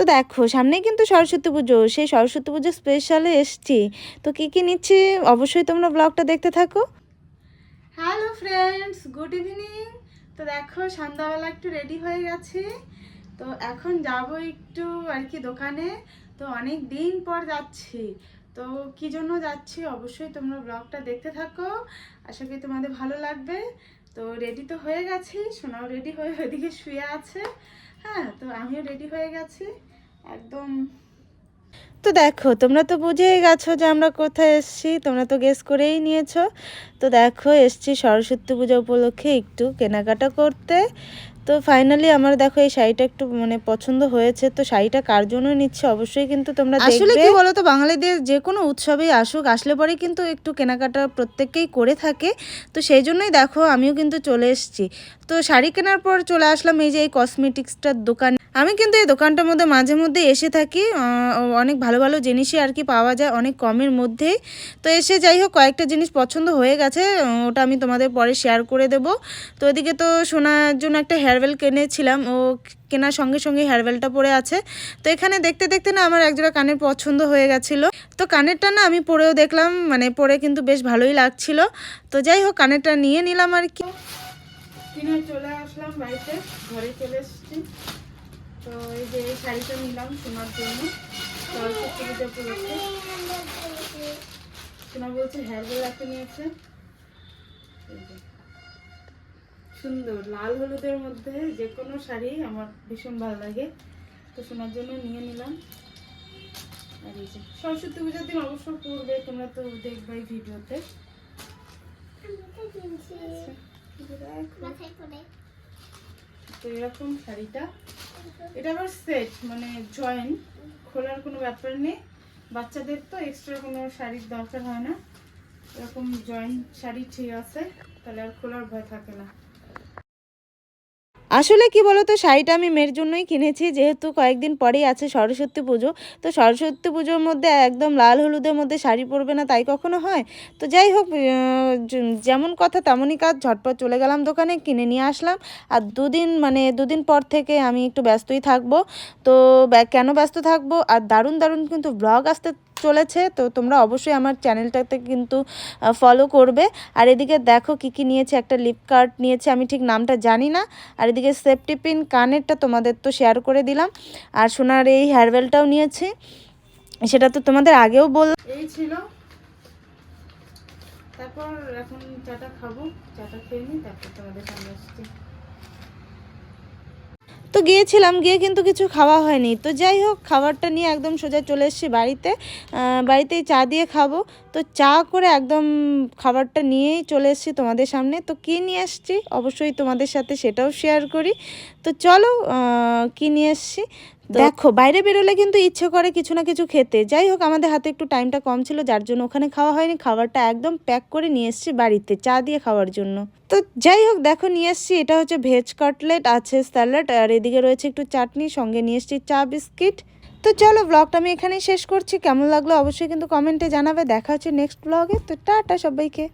তো দেখো সামনেই কিন্তু সরস্বতী পুজো। সেই সরস্বতী পুজো স্পেশালে এসছি। তো কী কী নিচ্ছি? অবশ্যই তোমরা ব্লগটা দেখতে থাকো। হ্যালো ফ্রেন্ডস গুড ইভিনিং তো দেখো, সন্ধ্যাবেলা একটু রেডি হয়ে গেছি। তো এখন যাব একটু আর কি দোকানে। তো অনেক দিন পর যাচ্ছি। তো কি জন্য যাচ্ছি? অবশ্যই তোমরা ব্লগটা দেখতে থাকো। আশা করি তোমাদের ভালো লাগবে। তো রেডি তো হয়ে গেছি। সোনাও রেডি হয়ে ওইদিকে শুয়ে আছে। হ্যাঁ তো আমিও রেডি হয়ে গেছি। একদম। তো দেখো তোমরা তো বুঝেই গেছো যে আমরা কোথায় এসেছি তোমরা তো গেস করেই নিয়েছো। তো দেখো এসছি সরস্বতী পূজা উপলক্ষে একটু কেনাকাটা করতে। তো ফাইনালি আমার দেখো এই শাড়িটা একটু মানে পছন্দ হয়েছে। তো শাড়িটা কার জন্য নিচ্ছে অবশ্যই কিন্তু তোমরা আসলে কি বলো তো বাঙালিদের যে কোনো উৎসবেই আসুক আসলে পরে কিন্তু একটু কেনাকাটা প্রত্যেককেই করে থাকে। তো সেই জন্যই দেখো আমিও কিন্তু চলে এসেছি। তো শাড়ি কেনার পর চলে আসলাম এই যে এই কসমেটিক্সটার দোকান। আমি কিন্তু এই দোকানটার মধ্যে মাঝে মধ্যে এসে থাকি অনেক ভালো ভালো জিনিসই আর কি পাওয়া যায় অনেক কমের মধ্যেই। তো এসে যাই হোক, কয়েকটা জিনিস পছন্দ হয়ে গেছে ওটা আমি তোমাদের পরে শেয়ার করে দেব। তো এদিকে তো সোনার জন্য একটা হেয়ারবেল কিনেছিলাম, ও কেনার সঙ্গে সঙ্গে হেয়ারবেলটা পরে আছে। তো এখানে দেখতে দেখতে না আমার একজোড়া কানের পছন্দ হয়ে গেছিল। তো কানেরটা না আমি পরেও দেখলাম মানে পরে কিন্তু বেশ ভালোই লাগছিল। তো যাই হোক, কানেরটা নিয়ে নিলাম আর কি। কিনে চলে আসলাম বাড়িতে, ঘরে চলে এসেছি। যে এই শাড়িটা নিলাম সোনার জন্য। সরস্বতী পুজো উপলক্ষে সোনা বলছে হেয়ারবেল একটা নিয়েছে। সুন্দর লাল হলুদের মধ্যে যে কোনো শাড়ি আমার ভীষণ ভালো লাগে। তো সোনার জন্য নিয়ে নিলাম। আর এই যে সরস্বতী পুজোর দিন অবশ্য পড়বে তোমরা তো দেখবে ভিডিওতে। তো এরকম শাড়িটা। এটা আবার সেট মানে জয়েন্ট খোলার কোনো ব্যাপার নেই। বাচ্চাদের তো এক্সট্রা কোনো শাড়ির দরকার হয় না। এরকম জয়েন্ট শাড়ি ঠিক আছে, তাহলে আর খোলার ভয় থাকে না। আসলে কি বলতো, শাড়িটা আমি মেয়ের জন্যই কিনেছি, যেহেতু কয়েকদিন পরেই আছে সরস্বতী পুজো। তো সরস্বতী পুজোর মধ্যে একদম লাল হলুদের মধ্যে শাড়ি পরবে না তাই কখনো হয়? তো যাই হোক যেমন কথা তেমনই কাজ, ঝটপট চলে গেলাম দোকানে, কিনে নিয়ে আসলাম। আর দুদিন মানে দুদিন পর থেকে আমি একটু ব্যস্তই থাকব। তো কেন ব্যস্ত থাকব? আর দারুণ দারুণ কিন্তু ব্লগ আসতে চলেছে, তো তোমরা অবশ্যই আমার চ্যানেলটাতে কিন্তু ফলো করবে। আর এদিকে দেখো কি কি নিয়েছে, একটা কার্ড নিয়েছে, আমি ঠিক নামটা জানি না। আর এদিকে সেফটি পিন কানেরটা তোমাদের তো শেয়ার করে দিলাম। আর সোনার এই হেয়ারবেলটাও নিয়েছি। সেটা তো তোমাদের আগেও বল, এই ছিল। তারপর এখন চাটা খাব, চাটা খেয়ে নিই তারপর তোমাদের সামনে আসছি। গিয়েছিলাম, গিয়ে কিন্তু কিছু খাওয়া হয়নি। তো যাই হোক, খাবারটা নিয়ে একদম সোজা চলে এসেছি বাড়িতে। বাড়িতেই চা দিয়ে খাব। তো চা করে একদম খাবারটা নিয়েই চলে এসেছি তোমাদের সামনে। তো কী নিয়ে এসেছি? অবশ্যই তোমাদের সাথে সেটাও শেয়ার করি। তো চলো কী নিয়ে এসেছি? দেখো, বাইরে বেরোলে কিন্তু ইচ্ছে করে কিছু না কিছু খেতে। যাই হোক, আমাদের হাতে একটু টাইমটা কম ছিল, যার জন্য ওখানে খাওয়া হয়নি। খাবারটা একদম প্যাক করে নিয়ে এসেছি বাড়িতে, চা দিয়ে খাওয়ার জন্য। তো যাই হোক, দেখো, নিয়ে এসেছি। এটা হচ্ছে ভেজ কাটলেট আছে স্যালাড আর এদিকে রয়েছে একটু চাটনি, সঙ্গে নিয়ে এসেছি চা বিস্কিট তো চলো ব্লগটা আমি এখানেই শেষ করছি। কেমন লাগল অবশ্যই কিন্তু কমেন্টে জানাবে। দেখা হচ্ছে নেক্সট ব্লগে তো টাটা সবাইকে।